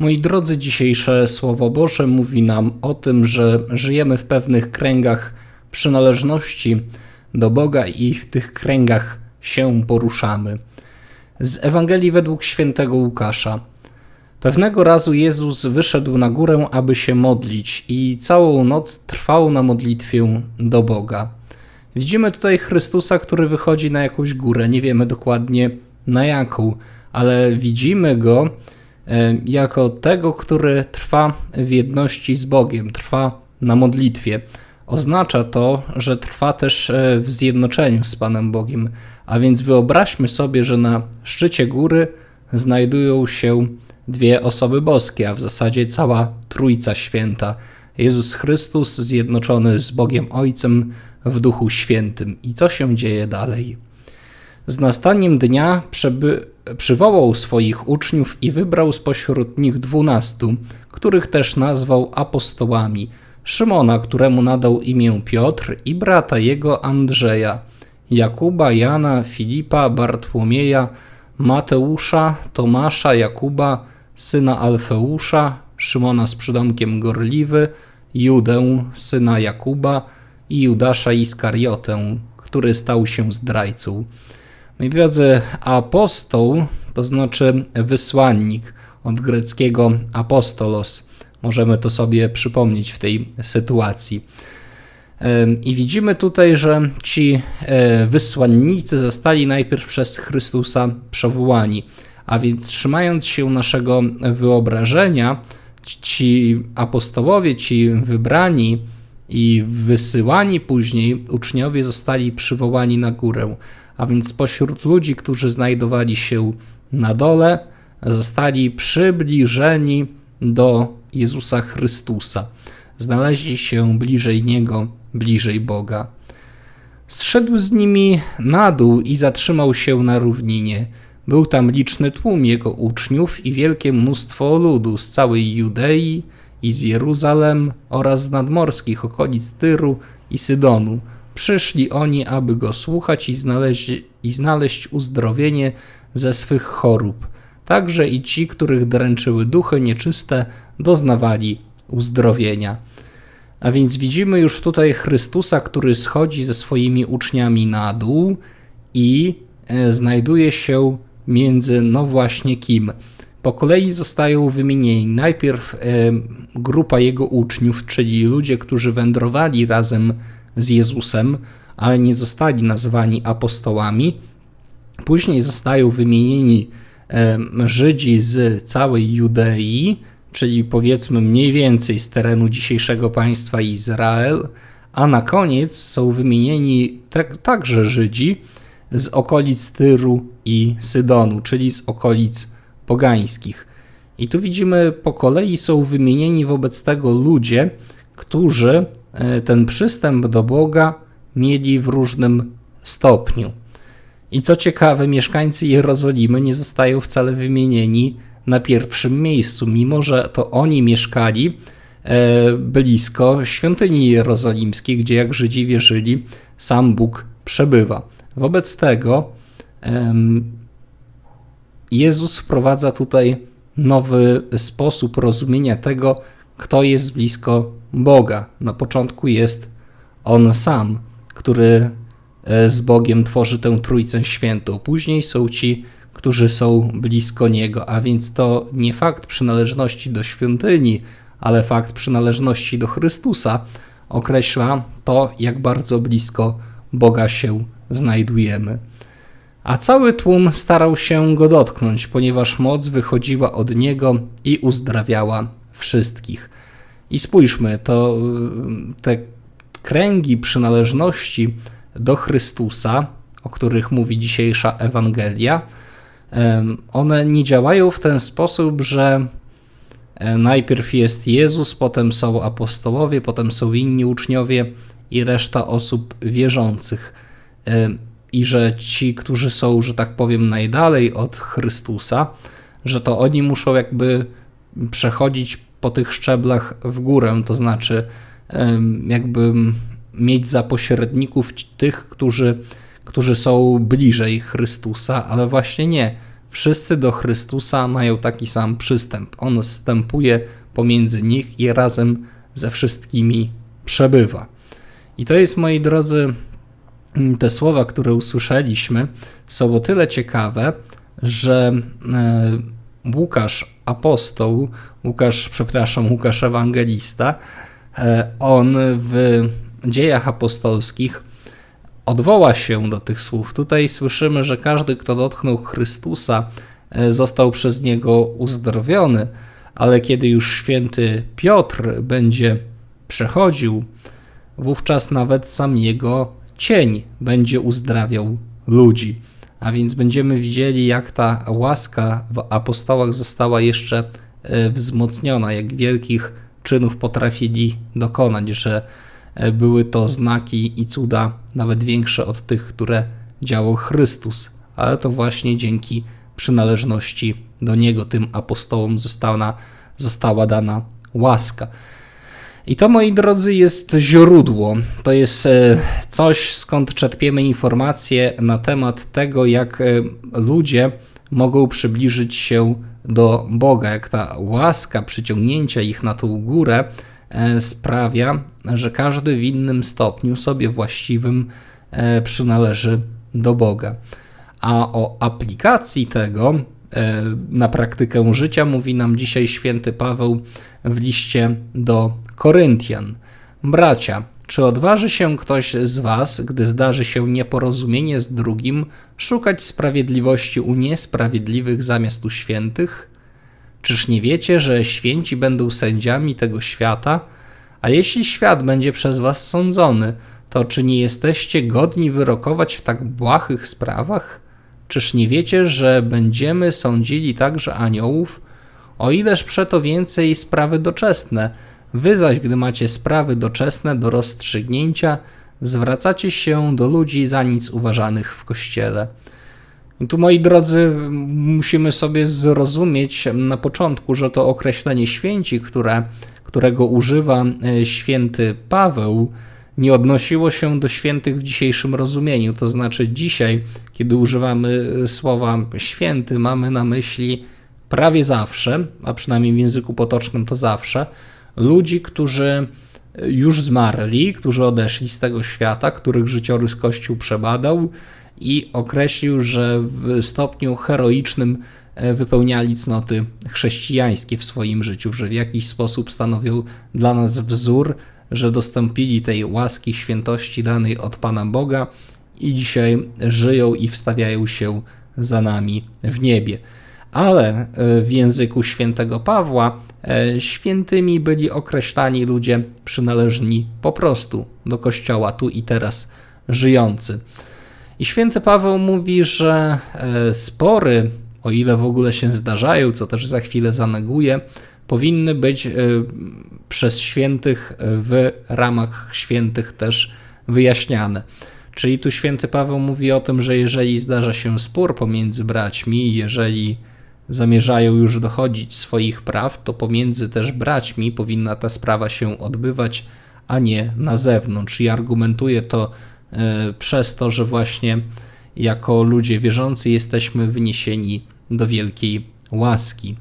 Moi drodzy, dzisiejsze Słowo Boże mówi nam o tym, że żyjemy w pewnych kręgach przynależności do Boga i w tych kręgach się poruszamy. Z Ewangelii według świętego Łukasza. Pewnego razu Jezus wyszedł na górę, aby się modlić, i całą noc trwał na modlitwie do Boga. Widzimy tutaj Chrystusa, który wychodzi na jakąś górę, nie wiemy dokładnie na jaką, ale widzimy go jako tego, który trwa w jedności z Bogiem, trwa na modlitwie. Oznacza to, że trwa też e, w zjednoczeniu z Panem Bogiem. A więc wyobraźmy sobie, że na szczycie góry znajdują się dwie osoby boskie, a w zasadzie cała Trójca Święta. Jezus Chrystus zjednoczony z Bogiem Ojcem w Duchu Świętym. I co się dzieje dalej? Z nastaniem dnia przeby, przywołał swoich uczniów i wybrał spośród nich dwunastu, których też nazwał apostołami. Szymona, któremu nadał imię Piotr, i brata jego Andrzeja, Jakuba, Jana, Filipa, Bartłomieja, Mateusza, Tomasza, Jakuba, syna Alfeusza, Szymona z przydomkiem Gorliwy, Judę, syna Jakuba i Judasza Iskariotę, który stał się zdrajcą. Moi drodzy, apostoł to znaczy wysłannik od greckiego apostolos. Możemy to sobie przypomnieć w tej sytuacji. I widzimy tutaj, że ci e, wysłannicy zostali najpierw przez Chrystusa przewołani, a więc trzymając się naszego wyobrażenia, ci apostołowie, ci wybrani i wysyłani później uczniowie zostali przywołani na górę, a więc pośród ludzi, którzy znajdowali się na dole, zostali przybliżeni do Jezusa Chrystusa. Znaleźli się bliżej Niego, bliżej Boga. Zszedł z nimi na dół i zatrzymał się na równinie. Był tam liczny tłum jego uczniów i wielkie mnóstwo ludu z całej Judei i z Jeruzalem oraz z nadmorskich okolic Tyru i Sydonu. Przyszli oni, aby go słuchać i znaleźć, i znaleźć uzdrowienie ze swych chorób. Także i ci, których dręczyły duchy nieczyste, doznawali uzdrowienia. A więc widzimy już tutaj Chrystusa, który schodzi ze swoimi uczniami na dół i e, znajduje się między, no właśnie kim. Po kolei zostają wymienieni najpierw e, grupa jego uczniów, czyli ludzie, którzy wędrowali razem z Jezusem, ale nie zostali nazwani apostołami. Później zostają wymienieni Żydzi z całej Judei, czyli powiedzmy mniej więcej z terenu dzisiejszego państwa Izrael, a na koniec są wymienieni tak, także Żydzi z okolic Tyru i Sydonu, czyli z okolic pogańskich. I tu widzimy po kolei są wymienieni wobec tego ludzie, którzy ten przystęp do Boga mieli w różnym stopniu. I co ciekawe, mieszkańcy Jerozolimy nie zostają wcale wymienieni na pierwszym miejscu, mimo że to oni mieszkali e, blisko świątyni jerozolimskiej, gdzie jak Żydzi wierzyli, sam Bóg przebywa. Wobec tego Jezus wprowadza tutaj nowy sposób rozumienia tego, kto jest blisko Boga. Na początku jest On sam, który e, z Bogiem tworzy tę Trójcę Świętą. Później są ci którzy są blisko Niego, a więc to nie fakt przynależności do świątyni, ale fakt przynależności do Chrystusa określa to, jak bardzo blisko Boga się znajdujemy. A cały tłum starał się go dotknąć, ponieważ moc wychodziła od niego i uzdrawiała wszystkich. I spójrzmy, to te kręgi przynależności do Chrystusa, o których mówi dzisiejsza Ewangelia, one nie działają w ten sposób, że e, najpierw jest Jezus, potem są apostołowie, potem są inni uczniowie i reszta osób wierzących. I że ci, którzy są, że tak powiem, najdalej od Chrystusa, że to oni muszą jakby przechodzić po tych szczeblach w górę, to znaczy jakby mieć za pośredników tych, którzy którzy są bliżej Chrystusa, ale właśnie nie. Wszyscy do Chrystusa mają taki sam przystęp. On wstępuje pomiędzy nich i razem ze wszystkimi przebywa. I to jest, moi drodzy, te słowa, które usłyszeliśmy, są o tyle ciekawe, że e, Łukasz apostoł, Łukasz, przepraszam, Łukasz ewangelista, e, on w dziejach apostolskich odwoła się do tych słów. Tutaj słyszymy, że każdy, kto dotknął Chrystusa, e, został przez niego uzdrowiony, ale kiedy już święty Piotr będzie przechodził, wówczas nawet sam jego cień będzie uzdrawiał ludzi. A więc będziemy widzieli, jak ta łaska w apostołach została jeszcze e, wzmocniona, jak wielkich czynów potrafili dokonać, że e, były to znaki i cuda nawet większe od tych, które działał Chrystus, ale to właśnie dzięki przynależności do Niego, tym apostołom została, została dana łaska. I to, moi drodzy, jest źródło. To jest e, coś, skąd czerpiemy informacje na temat tego, jak e, ludzie mogą przybliżyć się do Boga, jak ta łaska przyciągnięcia ich na tą górę e, sprawia, że każdy w innym stopniu sobie właściwym przynależy do Boga. A o aplikacji tego na praktykę życia mówi nam dzisiaj święty Paweł w liście do Koryntian. Bracia, czy odważy się ktoś z Was, gdy zdarzy się nieporozumienie z drugim, szukać sprawiedliwości u niesprawiedliwych zamiast u świętych? Czyż nie wiecie, że święci będą sędziami tego świata? A jeśli świat będzie przez Was sądzony, to czy nie jesteście godni wyrokować w tak błahych sprawach? Czyż nie wiecie, że będziemy sądzili także aniołów? O ileż przeto więcej sprawy doczesne, wy zaś, gdy macie sprawy doczesne do rozstrzygnięcia, zwracacie się do ludzi za nic uważanych w kościele. I tu, moi drodzy, musimy sobie zrozumieć na początku, że to określenie święci, które, którego używa e, święty Paweł, nie odnosiło się do świętych w dzisiejszym rozumieniu. To znaczy, dzisiaj, kiedy używamy słowa święty, mamy na myśli prawie zawsze, a przynajmniej w języku potocznym to zawsze, ludzi, którzy już zmarli, którzy odeszli z tego świata, których życiorys Kościół przebadał i określił, że w stopniu heroicznym e, wypełniali cnoty chrześcijańskie w swoim życiu, że w jakiś sposób stanowią dla nas wzór, że dostąpili tej łaski, świętości danej od Pana Boga i dzisiaj żyją i wstawiają się za nami w niebie. Ale e, w języku świętego Pawła e, świętymi byli określani ludzie przynależni po prostu do kościoła tu i teraz żyjący. I święty Paweł mówi, że e, spory, o ile w ogóle się zdarzają, co też za chwilę zaneguje, powinny być przez świętych w ramach świętych też wyjaśniane. Czyli tu święty Paweł mówi o tym, że jeżeli zdarza się spór pomiędzy braćmi, jeżeli zamierzają już dochodzić swoich praw, to pomiędzy też braćmi powinna ta sprawa się odbywać, a nie na zewnątrz. I argumentuję to e, przez to, że właśnie jako ludzie wierzący jesteśmy wyniesieni do wielkiej łaski.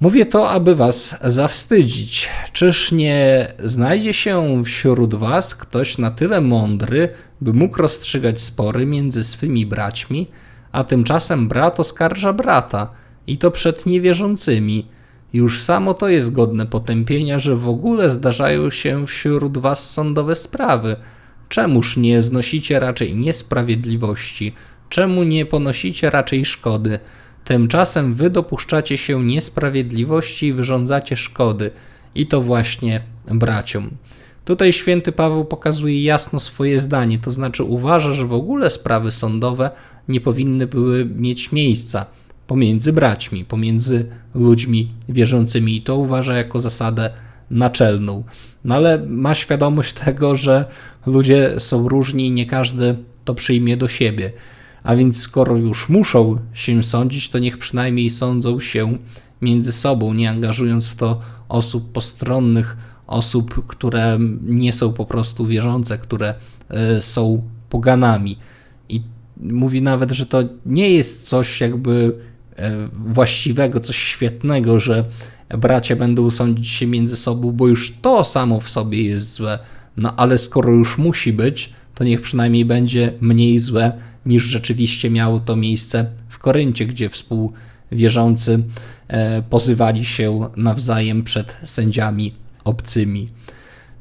Mówię to, aby was zawstydzić. Czyż nie znajdzie się wśród was ktoś na tyle mądry, by mógł rozstrzygać spory między swymi braćmi? A tymczasem brat oskarża brata i to przed niewierzącymi. Już samo to jest godne potępienia, że w ogóle zdarzają się wśród was sądowe sprawy. Czemuż nie znosicie raczej niesprawiedliwości? Czemu nie ponosicie raczej szkody? Tymczasem wy dopuszczacie się niesprawiedliwości i wyrządzacie szkody, i to właśnie braciom. Tutaj święty Paweł pokazuje jasno swoje zdanie, to znaczy uważa, że w ogóle sprawy sądowe nie powinny były mieć miejsca pomiędzy braćmi, pomiędzy ludźmi wierzącymi i to uważa jako zasadę naczelną. No ale ma świadomość tego, że ludzie są różni i nie każdy to przyjmie do siebie. A więc skoro już muszą się sądzić, to niech przynajmniej sądzą się między sobą, nie angażując w to osób postronnych, osób, które nie są po prostu wierzące, które e, są poganami. Mówi nawet, że to nie jest coś jakby e, właściwego, coś świetnego, że bracia będą sądzić się między sobą, bo już to samo w sobie jest złe. No ale skoro już musi być, to niech przynajmniej będzie mniej złe niż rzeczywiście miało to miejsce w Koryncie, gdzie współwierzący e, pozywali się nawzajem przed sędziami obcymi.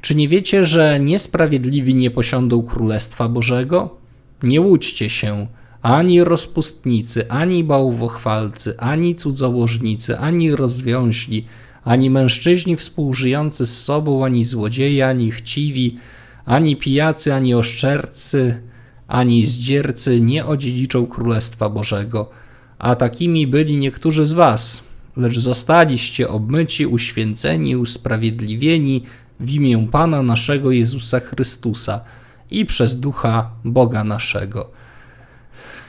Czy nie wiecie, że niesprawiedliwi nie posiądą Królestwa Bożego? Nie łudźcie się, ani rozpustnicy, ani bałwochwalcy, ani cudzołożnicy, ani rozwiąźli, ani mężczyźni współżyjący z sobą, ani złodzieje, ani chciwi, ani pijacy, ani oszczercy, ani zdziercy nie odziedziczą Królestwa Bożego. A takimi byli niektórzy z was, lecz zostaliście obmyci, uświęceni, usprawiedliwieni w imię Pana naszego Jezusa Chrystusa i przez Ducha Boga naszego.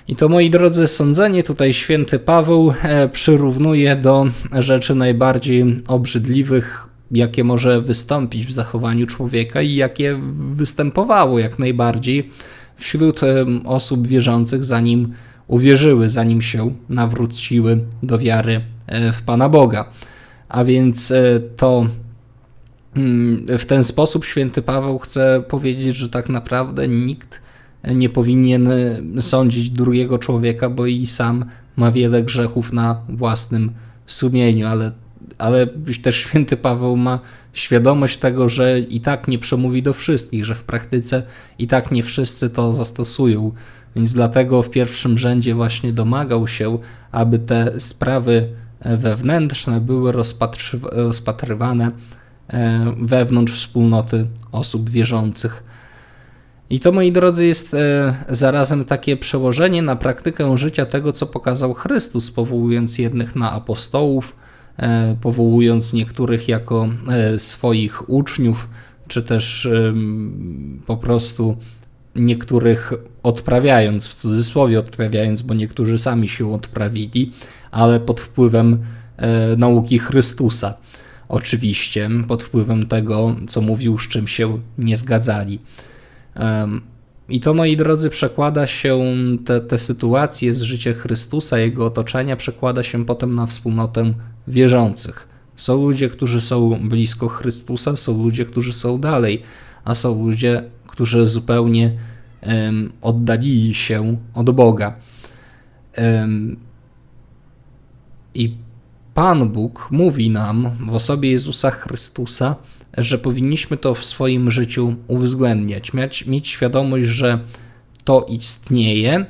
I to, moi drodzy, sądzenie tutaj święty Paweł e, przyrównuje do rzeczy najbardziej obrzydliwych, jakie może wystąpić w zachowaniu człowieka i jakie występowało jak najbardziej wśród osób wierzących, zanim uwierzyły, zanim się nawróciły do wiary e, w Pana Boga. A więc e, to w ten sposób święty Paweł chce powiedzieć, że tak naprawdę nikt nie powinien sądzić drugiego człowieka, bo i sam ma wiele grzechów na własnym sumieniu, ale, ale też święty Paweł ma świadomość tego, że i tak nie przemówi do wszystkich, że w praktyce i tak nie wszyscy to zastosują. Więc dlatego w pierwszym rzędzie właśnie domagał się, aby te sprawy wewnętrzne były rozpatrywane wewnątrz wspólnoty osób wierzących. I to, moi drodzy, jest e, zarazem takie przełożenie na praktykę życia tego, co pokazał Chrystus, powołując jednych na apostołów, e, powołując niektórych jako e, swoich uczniów, czy też po prostu niektórych odprawiając, w cudzysłowie odprawiając, bo niektórzy sami się odprawili, ale pod wpływem nauki Chrystusa. Oczywiście, pod wpływem tego, co mówił, z czym się nie zgadzali. I to, moi drodzy, przekłada się, te, te sytuacje z życia Chrystusa, jego otoczenia, przekłada się potem na wspólnotę wierzących. Są ludzie, którzy są blisko Chrystusa, są ludzie, którzy są dalej, a są ludzie, którzy zupełnie um, oddalili się od Boga. Um, I Pan Bóg mówi nam w osobie Jezusa Chrystusa, że powinniśmy to w swoim życiu uwzględniać, mieć, mieć świadomość, że to istnieje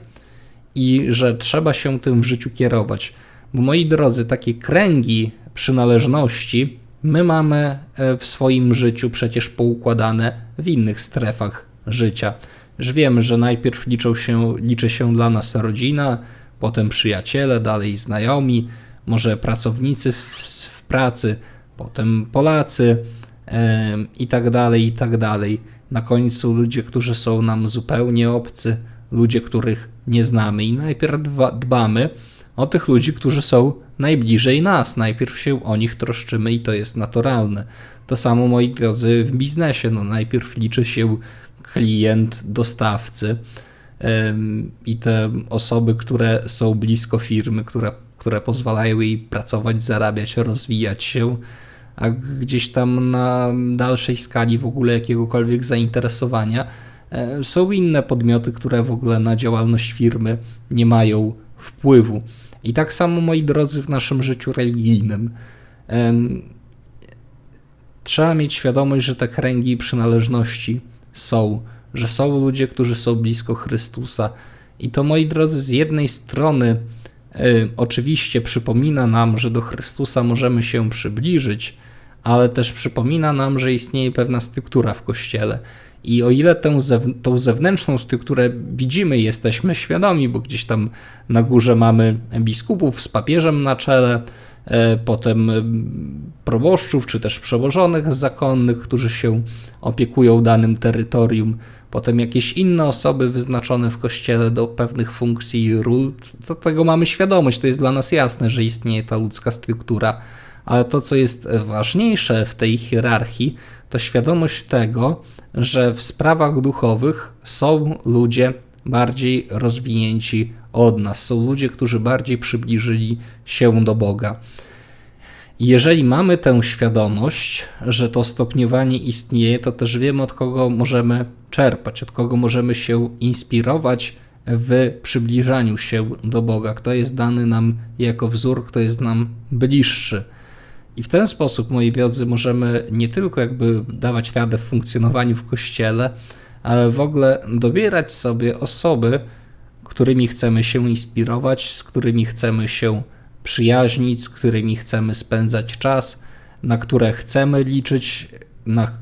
i że trzeba się tym w życiu kierować. Bo moi drodzy, takie kręgi przynależności my mamy e, w swoim życiu przecież poukładane w innych strefach życia. Już wiemy, że najpierw liczą się, liczy się dla nas rodzina, potem przyjaciele, dalej znajomi, może pracownicy w, w pracy, potem Polacy, i tak dalej, i tak dalej. Na końcu ludzie, którzy są nam zupełnie obcy, ludzie, których nie znamy i najpierw dbamy o tych ludzi, którzy są najbliżej nas. Najpierw się o nich troszczymy i to jest naturalne. To samo, moi drodzy, w biznesie. No, najpierw liczy się klient, dostawcy i te osoby, które są blisko firmy, które, które pozwalają jej pracować, zarabiać, rozwijać się a gdzieś tam na dalszej skali w ogóle jakiegokolwiek zainteresowania e, są inne podmioty, które w ogóle na działalność firmy nie mają wpływu. I tak samo, moi drodzy, w naszym życiu religijnym. Trzeba mieć świadomość, że te kręgi przynależności są, że są ludzie, którzy są blisko Chrystusa. I to, moi drodzy, z jednej strony oczywiście przypomina nam, że do Chrystusa możemy się przybliżyć, ale też przypomina nam, że istnieje pewna struktura w kościele. I o ile tę, tą zewnętrzną strukturę widzimy, jesteśmy świadomi, bo gdzieś tam na górze mamy biskupów z papieżem na czele, e, potem proboszczów czy też przełożonych zakonnych, którzy się opiekują danym terytorium, potem jakieś inne osoby wyznaczone w kościele do pewnych funkcji i ról. Do tego mamy świadomość, to jest dla nas jasne, że istnieje ta ludzka struktura ale to, co jest ważniejsze w tej hierarchii, to świadomość tego, że w sprawach duchowych są ludzie bardziej rozwinięci od nas. Są ludzie, którzy bardziej przybliżyli się do Boga. Jeżeli mamy tę świadomość, że to stopniowanie istnieje, to też wiemy, od kogo możemy czerpać, od kogo możemy się inspirować w przybliżaniu się do Boga, kto jest dany nam jako wzór, kto jest nam bliższy. I w ten sposób, moi drodzy, możemy nie tylko jakby dawać radę w funkcjonowaniu w kościele, ale w ogóle dobierać sobie osoby, którymi chcemy się inspirować, z którymi chcemy się przyjaźnić, z którymi chcemy spędzać czas, na które chcemy liczyć, na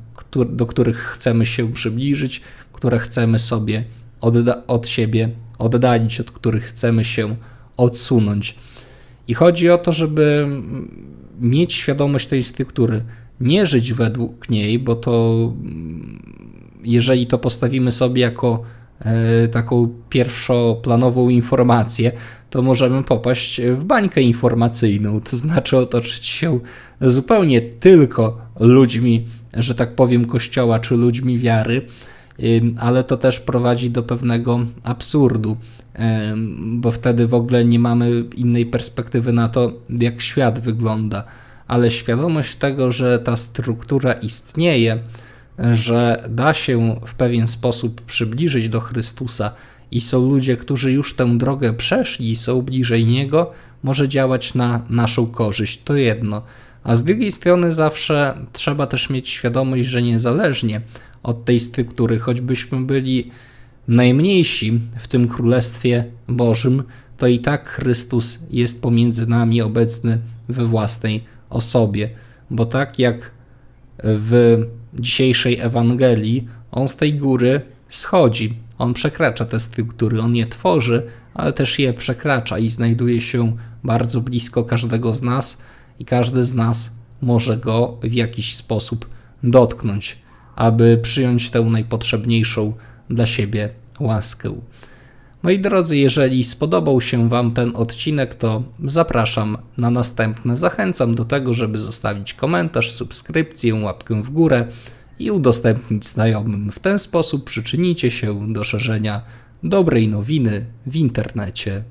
do których chcemy się przybliżyć, które chcemy sobie odda- od siebie oddalić, od których chcemy się odsunąć. I chodzi o to, żeby mieć świadomość tej struktury, nie żyć według niej, bo to jeżeli to postawimy sobie jako taką pierwszoplanową informację, to możemy popaść w bańkę informacyjną, to znaczy otoczyć się zupełnie tylko ludźmi, że tak powiem, kościoła czy ludźmi wiary, ale to też prowadzi do pewnego absurdu, bo wtedy w ogóle nie mamy innej perspektywy na to, jak świat wygląda. Ale świadomość tego, że ta struktura istnieje, że da się w pewien sposób przybliżyć do Chrystusa i są ludzie, którzy już tę drogę przeszli i są bliżej Niego, może działać na naszą korzyść. To jedno. A z drugiej strony zawsze trzeba też mieć świadomość, że niezależnie od tej struktury, choćbyśmy byli najmniejsi w tym Królestwie Bożym, to i tak Chrystus jest pomiędzy nami obecny we własnej osobie. Bo tak jak w dzisiejszej Ewangelii, on z tej góry schodzi. On przekracza te struktury, on je tworzy, ale też je przekracza i znajduje się bardzo blisko każdego z nas, i każdy z nas może go w jakiś sposób dotknąć, aby przyjąć tę najpotrzebniejszą dla siebie łaskę. Moi drodzy, jeżeli spodobał się Wam ten odcinek, to zapraszam na następne. Zachęcam do tego, żeby zostawić komentarz, subskrypcję, łapkę w górę i udostępnić znajomym. W ten sposób przyczynicie się do szerzenia dobrej nowiny w internecie.